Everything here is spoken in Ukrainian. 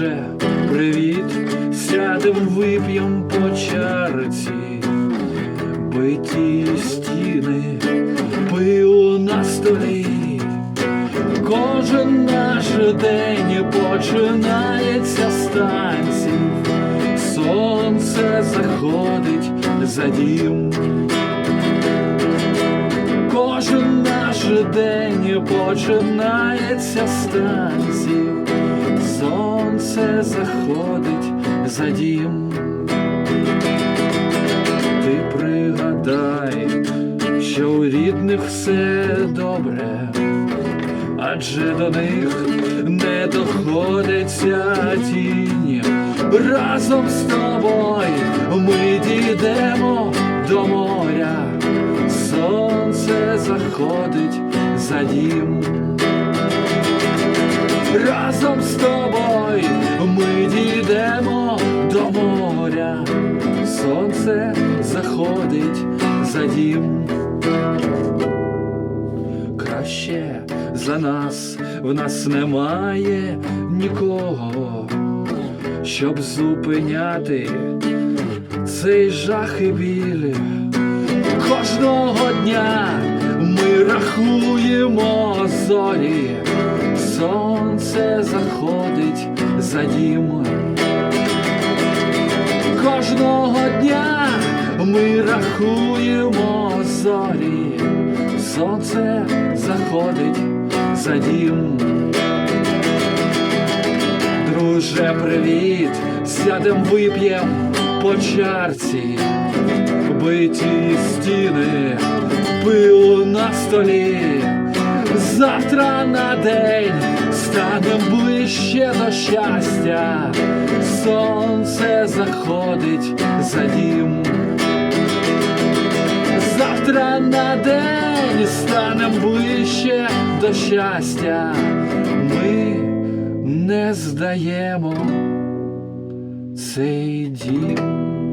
Друже, привіт, сядем, вип'єм по чарці, биті стіни, пиво на столі. Кожен наш день починається з танців, сонце заходить за дім. Кожен наш день починається з танців, сонце заходить за дім. Ти пригадай, що у рідних все добре, адже до них не доходиться тінь. Разом з тобою ми дійдемо до моря, сонце заходить за дім. Разом з тобою ми дійдемо до моря, сонце заходить за дім. Краще за нас в нас немає нікого, щоб зупиняти цей жах і біль. Кожного дня ми рахуємо зорі, сонце заходить за дім. Кожного дня ми рахуємо зорі, сонце заходить за дім. Друже, привіт, сядем вип'єм по чарці, биті стіни, пилу на столі. Завтра на день станем ближче до щастя, сонце заходить за дім. Завтра на день станем ближче до щастя. Ми не здаємо цей дім.